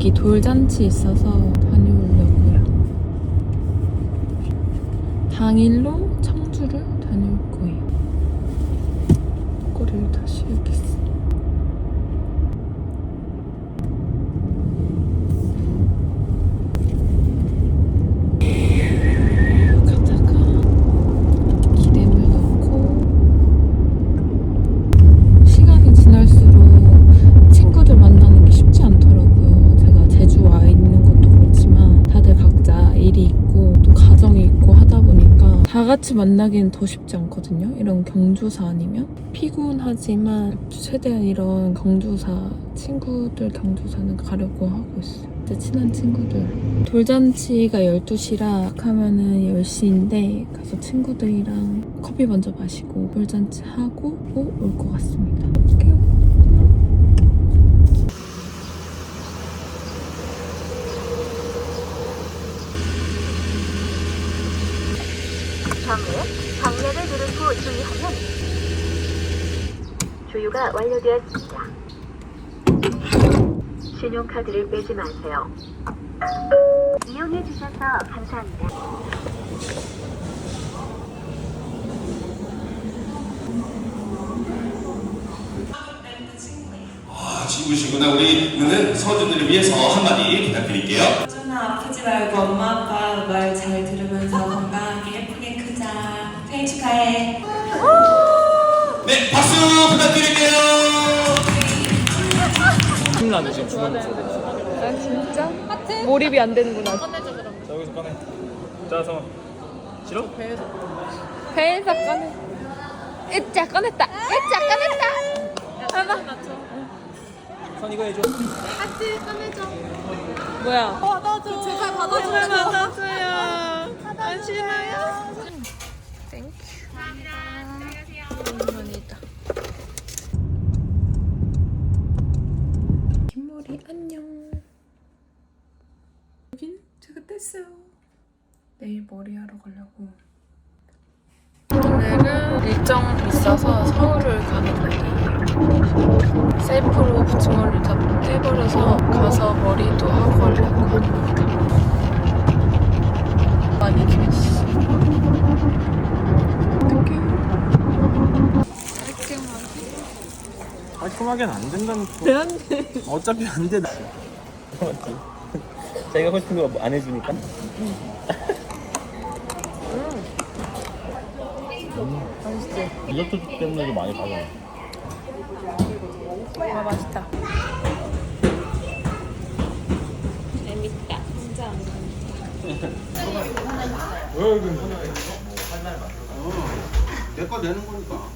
여기 돌잔치 있어서 다녀오려고요. 당일로 청주를 다녀올 거예요. 꼬리를 다시 해야겠어. 가다가 기름을 넣고 시간이 지날수록 친구들 만나는 게 쉽지 않더라고요. 제가 제주 와 있는 것도 그렇지만 다들 각자 일이 있고 또 가정이 있고 하다 보니까 다 같이 만나기는 더 쉽지 않거든요. 이런 경주사 아니면 피곤하지만 최대한 이런 경주사 친구들 경주사는 가려고 하고 있어요. 제 친한 친구들 돌잔치가 12시라 하면은 10시인데 가서 친구들이랑 커피 먼저 마시고 돌잔치 하고 올 것 같습니다. 경례 방면을 누른 후 주의하면 조유가 완료되었습니다. 신용카드를 빼지 마세요. 이용해 주셔서 감사합니다. 아, 친구시구나. 우리 있는 서준들을 위해서 한마디 부탁드릴게요. 소준아 아프지 말고 엄마 아빠 말 잘 들으 축하해 네, 박수 부탁드릴게요. 큰일나네 지금 중간에 난 진짜 몰입이 안 되는구나. 자 여기서 꺼내 자 성아 싫어? 배에서 꺼내. 으짜 꺼냈다. 으짜 꺼냈다. 하나. 선 이거 해줘 뭐야? 받아줘. 제발 받아줘. 받아줘요. 안 싫어요? 있어서 서울을 가는 날이에요. 셀프로 붙임머리를 다 떼버려서 가서 머리도 하고 하려고 합니다. 많이 길었어. 어떡해. 깔끔하게는 안 된다니까 왜안돼 어차피 안 돼 맞지? 자기가 하고 싶은 거안 해주니까 맛있지? 디저트 때문에 도 많이 가잖아 아, 맛있다. 내거 내는 거니까.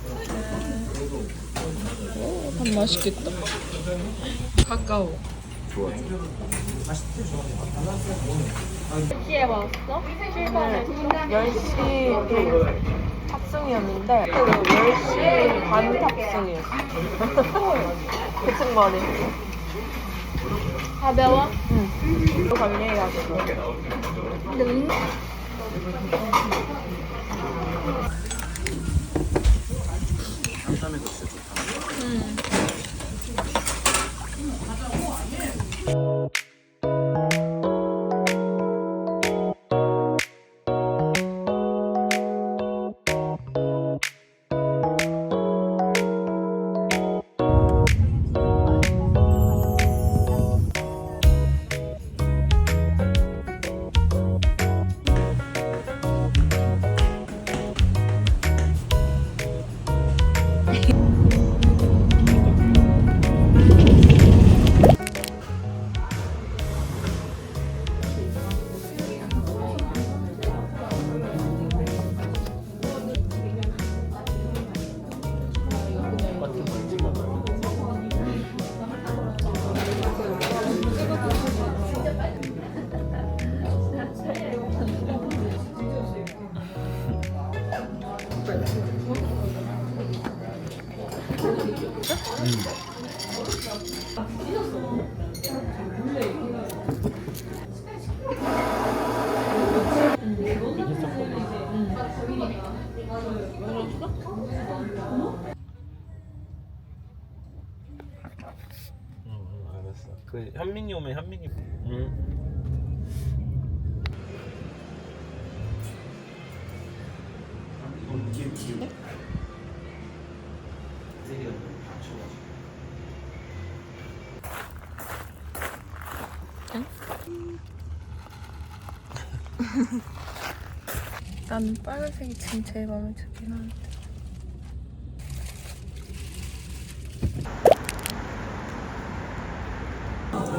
밥 맛있겠다. 가까워. 몇 시에 왔어? 출발을 10시 탑승이었는데 10시 반 탑승이었어. 그층 만에. 가벼워? 응. 또 관리해가지고. 근데 운 삼삼에서 진짜 좋다 알 나는 빨간색이 지금 제일 마음에 들긴 하는데.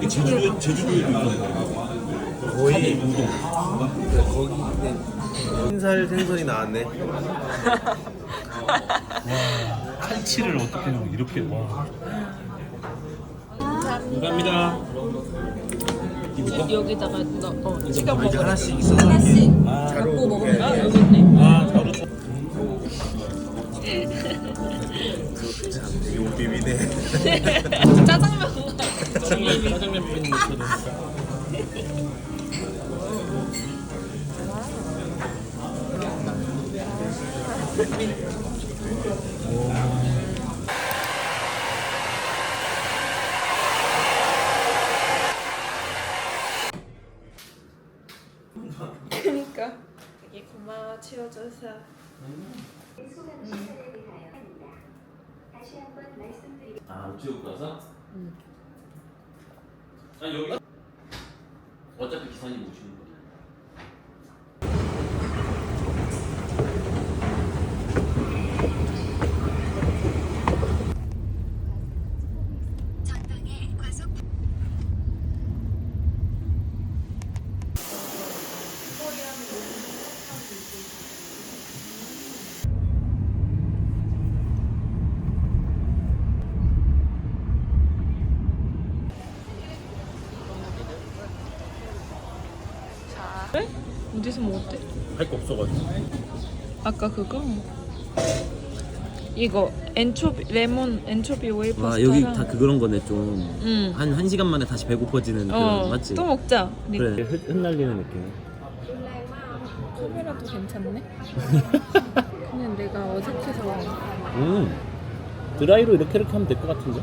제주도 제주도에도 거의 우동. 거기 흰살 생선이 나왔네. 칼치를 어떻게 이렇게 와. 감사합니다. 여기다가 너, 어, 이제 하나씩 있어. 하나씩. 갖고 먹으면 아, 여기 있네. 아, 자로 쳐. 참, 되게 오비비네. 짜장면. 짜장면 있 아, 우체국 가서? 응. 아, 여기? 어차피 기사님 오시는 거 어디서 먹었대? 할거 없어가지고. 아까 그거? 이거 엔초비 레몬 엔초비 웨이퍼 와 여기 다 그런 거네 좀. 응. 한, 한 시간 만에 다시 배고파지는 그런 어, 맞지? 또 먹자. 우리 그래 흩, 흩날리는 느낌. 카메라도 괜찮네. 그냥 내가 어색해서 음 드라이로 이렇게 이렇게 하면 될 것 같은데?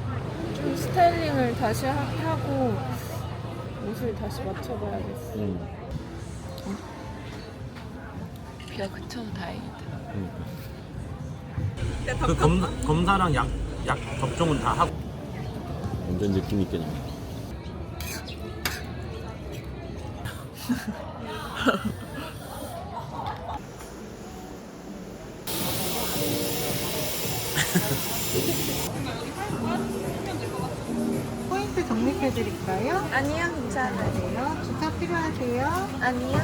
좀 스타일링을 다시 하, 하고 옷을 다시 맞춰봐야겠어. 음. 비가 그쳐서 다행이다. 그 검, 검사랑 약, 약 접종은 다 하고. 완전 느낌 있게 나와. 포인트 적립해드릴까요? 아니요, 괜찮아요. 네, 주차 필요하세요? 아니요.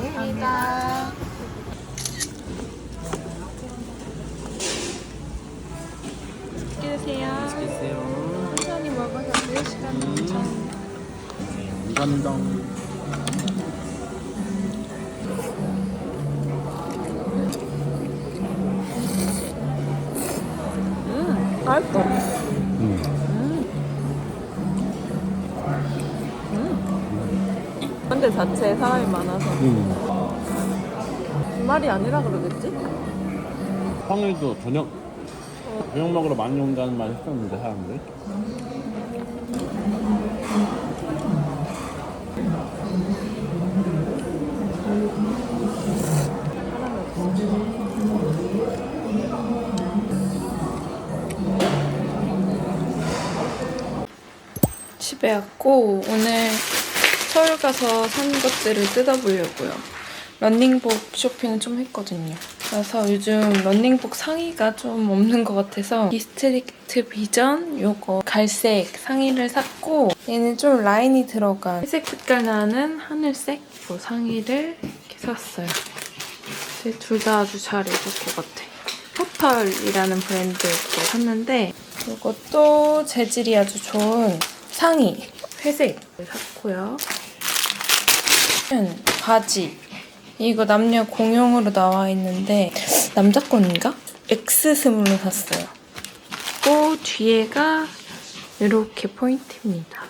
네, 갑니다. 드세요. 천천히 먹어서 4시간 전. 감사합니다. 음, 맛있어. 음. 음. 근데 자체에 사람이 많아서 음. 주말이 아니라 그러겠지? 평일도 저녁 저녁 먹으러 많이 온다는 말 했었는데 사람들. 집에 왔고 오늘 서울 가서 산 것들을 뜯어보려고요. 런닝복 쇼핑을 좀 했거든요. 그래서 요즘 런닝복 상의가 좀 없는 것 같아서 디스트릭트 비전 요거 갈색 상의를 샀고 얘는 좀 라인이 들어간 회색 색깔 나는 하늘색 요 상의를 이렇게 샀어요. 둘 다 아주 잘 입을 것 같아. 포털이라는 브랜드 거 샀는데 이것도 재질이 아주 좋은 상의 회색 샀고요. 은 바지 이거 남녀 공용으로 나와 있는데 남자 건인가? X 스물로 샀어요. 또 뒤에가 이렇게 포인트입니다.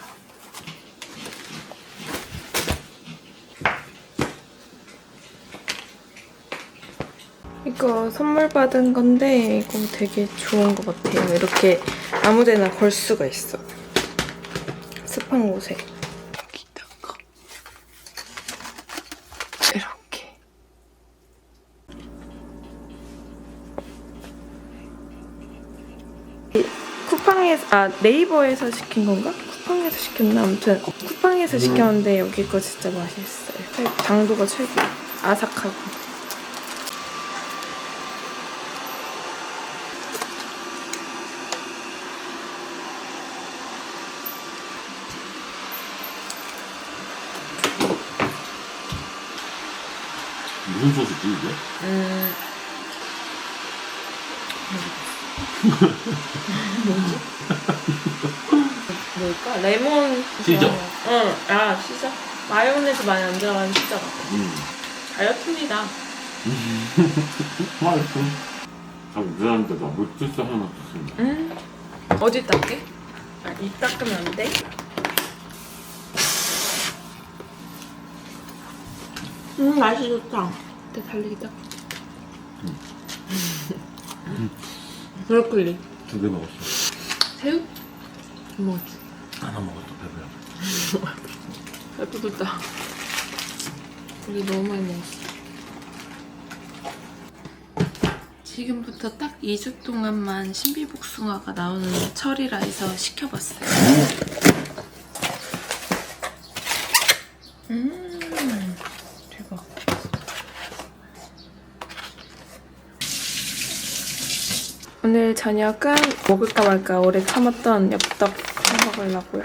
이거 선물 받은 건데 이거 되게 좋은 것 같아요. 이렇게 아무데나 걸 수가 있어. 급한 곳에 여기다가 이렇게 쿠팡에서 아 네이버에서 시킨 건가? 쿠팡에서 시켰나 아무튼 쿠팡에서 시켰는데 여기 거 진짜 맛있어요. 당도가 최고. 아삭하고. 무슨 소스지 이게? 음. 뭘까? 레몬. 시저. 응. 아 시저. 마요네즈 많이 안 들어가는 시저 같아. 음. 다이어트입니다. 맛있어. 아, 미안한데다 물주스 하나 줬습니다. 응. 어디 닦게? 아, 입 닦으면 안 돼? 음, 맛이 좋다. 근데 달리기 딱. 브로콜리. 두 개 먹었어. 새우? 안 먹었지. 하나 먹었어, 배부야. 배부르다. 우리 너무 많이 먹었어. 지금부터 딱 2주 동안만 신비복숭아가 나오는 철이라 해서 시켜봤어요. 오늘 저녁은 먹을까 말까 오래 참았던 엽떡 해 먹으려고요.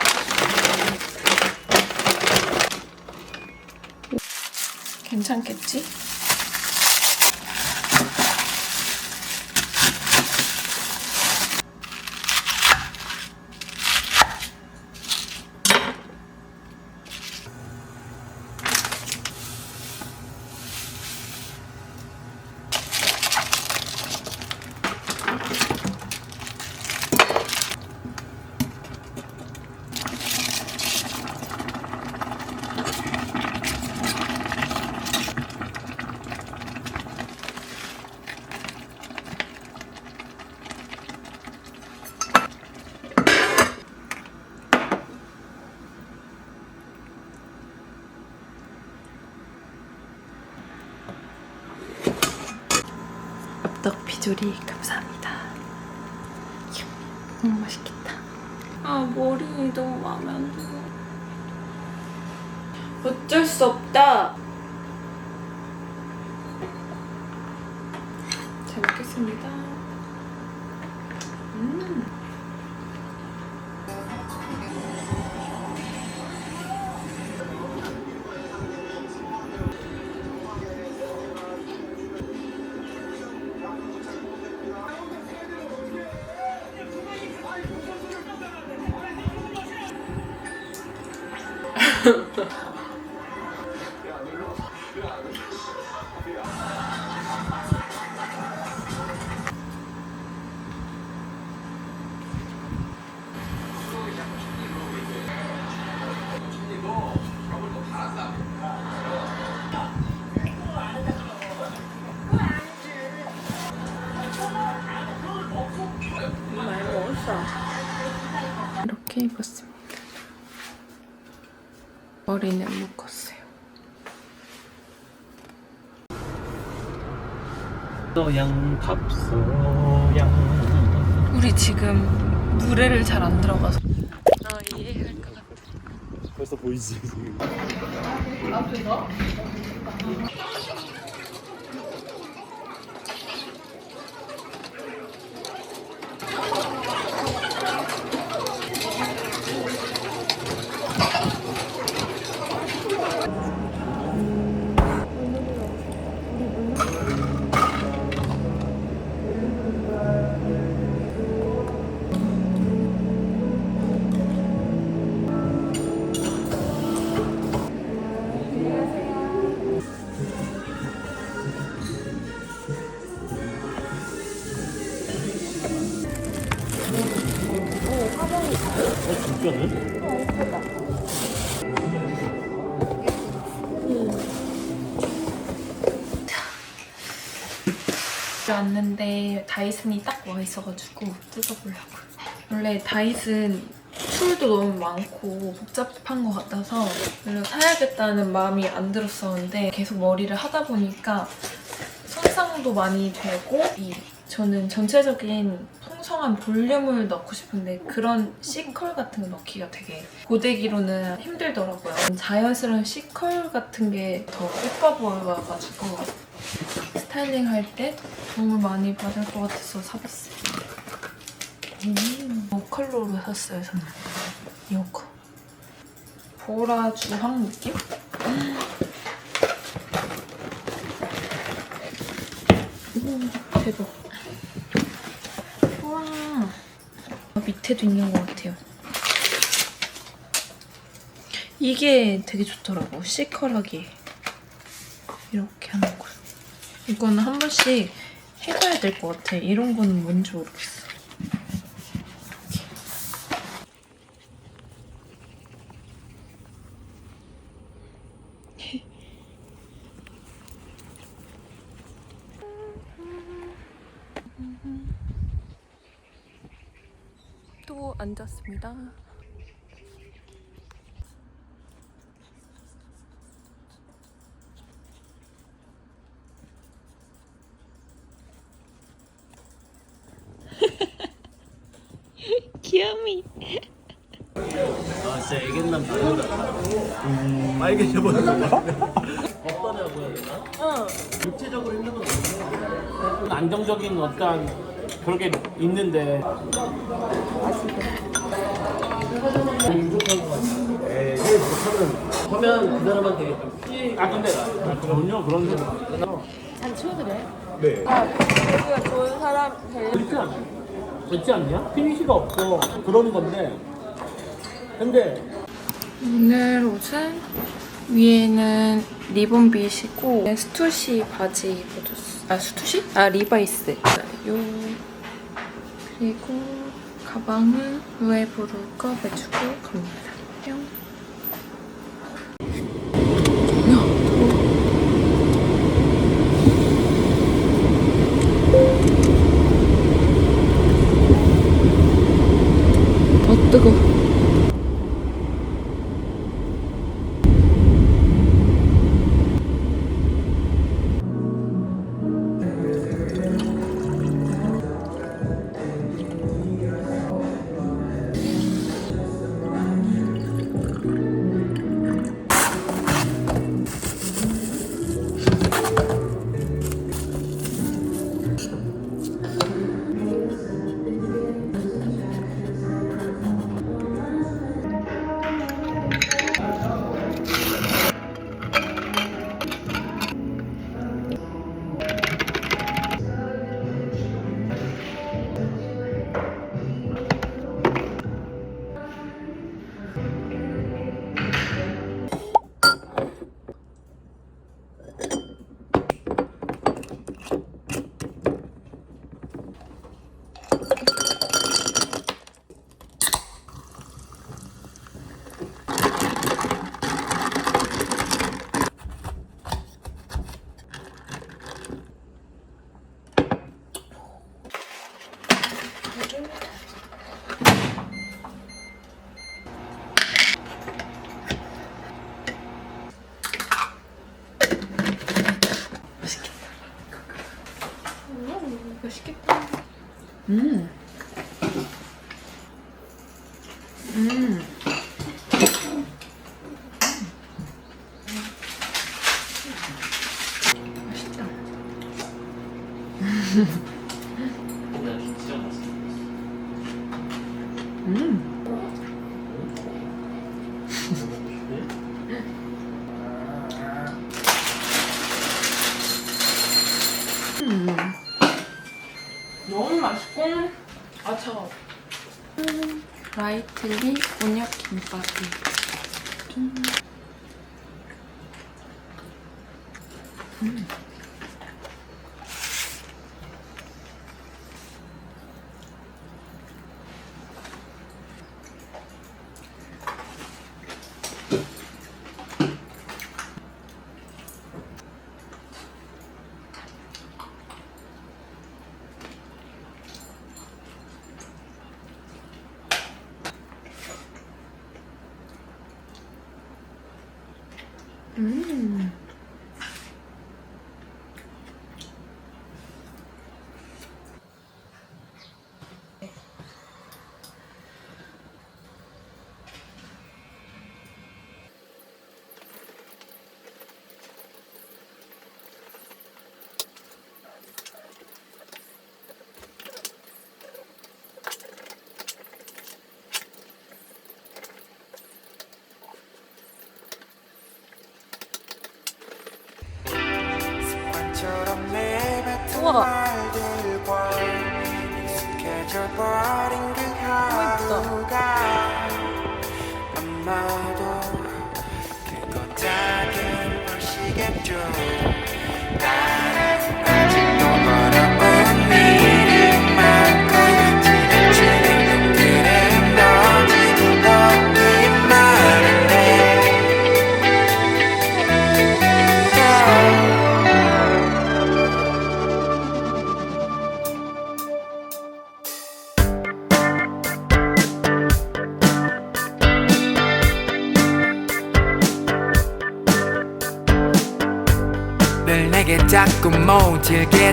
괜찮겠지? 엽떡 비조리 감사합니다. 너무 맛있겠다. 아 머리 너무 마음에 안 들어. 어쩔 수 없다. 잘 먹겠습니다. 이렇게 입었습니다. 머리는 묶 었어요. 소양 갑소양. 우리 지금 물에를 잘 안 들어가서 아 이해할 것 같아. 벌써 보이지 지금. 진짜네? 왔는데 다이슨이 딱 와 있어가지고 뜯어보려고. 원래 다이슨 툴도 너무 많고 복잡한 것 같아서 별로 사야겠다는 마음이 안 들었었는데 계속 머리를 하다 보니까 손상도 많이 되고 이 저는 전체적인 풍성한 볼륨을 넣고 싶은데 그런 C컬 같은 거 넣기가 되게 고데기로는 힘들더라고요. 자연스러운 C컬 같은 게 더 예뻐 보여가지고 스타일링 할 때 도움을 많이 받을 것 같아서 사봤어요. 음, 이 컬러로 샀어요, 저는. 이거. 보라 주황 느낌? 오, 대박. 우와. 밑에도 있는 것 같아요. 이게 되게 좋더라고. 시컬하게. 이거는 한 번씩 해봐야 될 것 같아. 이런 거는 뭔지 모르겠어. 또 앉았습니다. 귀여미. 아 진짜 애견남 빨개져버린 거야? 어떠냐고 해야 되나? 어 육체적으로 힘든 건 없는데 안정적인 어떤 그렇게 있는데 에이 못하면 하면 그 사람한테 좀 피해 아 근데 나 전혀 그런 생각 잘 치워드려요? 네 여기가 좋은 사람 될 그렇지 않아? 그렇지 않냐? 피니시가 없어 그러는 건데 근데 오늘 옷은 위에는 리본 빛이고 스투시 바지 입어줬어. 아 스투시? 아 리바이스. 요 그리고 가방은 루에브루 거 매주고 갑니다. 아 차가워 라이틀리 곤약 김밥이 음.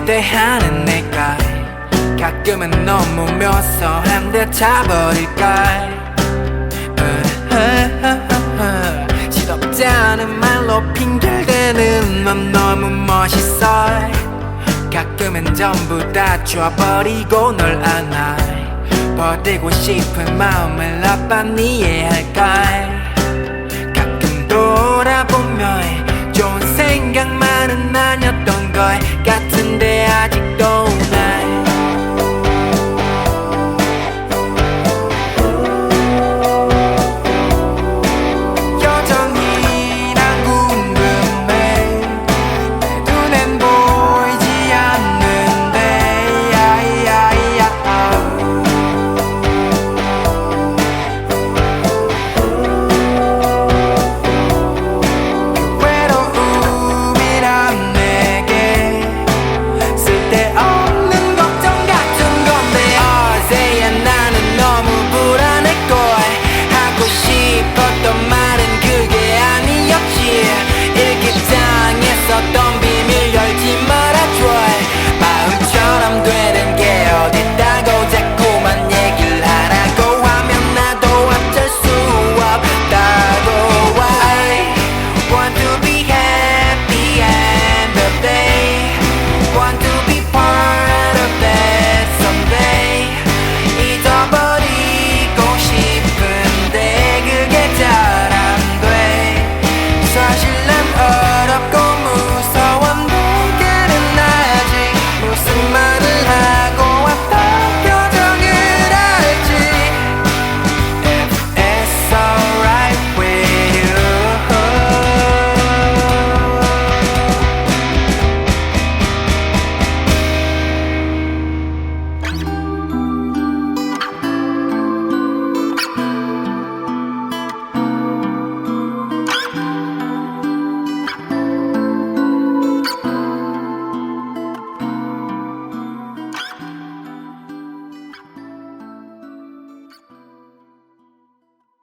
모질게 대하는 내가 가끔은 너무 묘소한데 차버릴까. 시덥지 않은 말로 핑계대는 넌 너무 멋있어. 가끔은 전부 다 줘버리고 널 안아 버리고 싶은 마음을 나빤 이해할까 가끔 돌아보면 좋은 생각만은 아니었던 걸